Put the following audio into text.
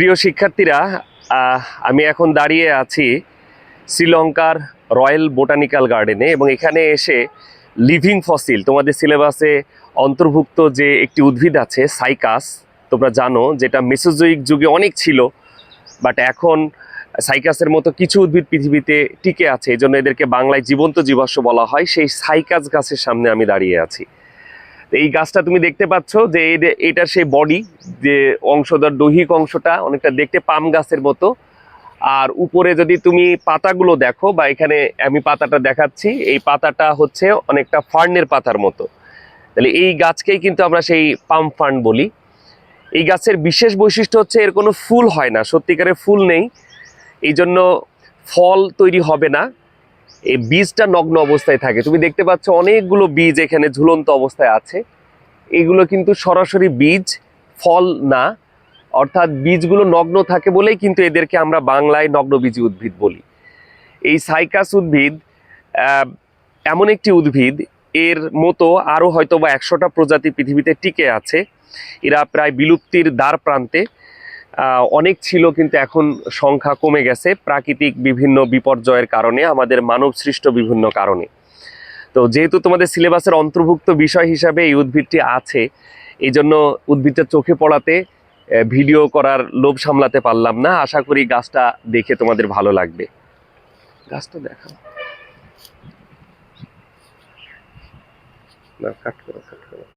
প্রিয় শিক্ষার্থীরা আমি এখন দাঁড়িয়ে আছি শ্রীলঙ্কার রয়্যাল বোটানিক্যাল গার্ডেনে এবং এখানে এসে লিভিং ফসিল, তোমাদের সিলেবাসে অন্তর্ভুক্ত যে একটি উদ্ভিদ আছে, সাইকাস, তোমরা জানো, যেটা মেসোজোইক যুগে অনেক ছিল বাট এখন সাইকাসের মতো কিছু উদ্ভিদ পৃথিবীতে টিকে আছে এই জন্য এদেরকে বাংলায় জীবন্ত জীবাশ্ম বলা হয়। সেই সাইকাস গাছের সামনে আমি দাঁড়িয়ে আছি। এই গাছটা তুমি দেখতে পাচ্ছ যে এটার সেই বডি যে অংশটার দৈহিক অংশটা, অনেকটা দেখতে পাম গাছের মতো। আর উপরে যদি তুমি পাতাগুলো দেখো, বা এখানে আমি পাতাটা দেখাচ্ছি, এই পাতাটা হচ্ছে অনেকটা ফার্নের পাতার মতো। তাহলে এই গাছকেই কিন্তু আমরা সেই পাম ফার্ন বলি। এই গাছের বিশেষ বৈশিষ্ট্য হচ্ছে এর কোনো ফুল হয় না, সত্যিকারের ফুল নেই। এই জন্য ফল তৈরি হবে না। এই বীজটা নগ্ন অবস্থায় থাকে। তুমি দেখতে পাচ্ছ অনেকগুলো বীজ এখানে ঝুলন্ত অবস্থায় আছে। এগুলো কিন্তু সরাসরি বীজ, ফল না। অর্থাৎ বীজগুলো নগ্ন থাকে বলেই কিন্তু এদেরকে আমরা বাংলায় নগ্নবীজি উদ্ভিদ বলি। এই সাইকাস উদ্ভিদ এমন একটি উদ্ভিদ, এর মতো আরও হয়তো বা একশোটা প্রজাতি পৃথিবীতে টিকে আছে। এরা প্রায় বিলুপ্তির দ্বার প্রান্তে। অনেক ছিল, কিন্তু এখন সংখ্যা কমে গেছে প্রাকৃতিক বিভিন্ন বিপর্যয়ের কারণে, আমাদের মানব সৃষ্ট বিভিন্ন কারণে। তো যেহেতু তোমাদের সিলেবাসের অন্তর্ভুক্ত বিষয় হিসাবে এই উদ্ভিদটি আছে এই জন্য উদ্ভিদটা চোখে পড়াতে ভিডিও করার লোভ সামলাতে পারলাম না। আশা করি গাছটা দেখে তোমাদের ভালো লাগবে। গাছটা দেখাও। না, কাট করো কাট করো।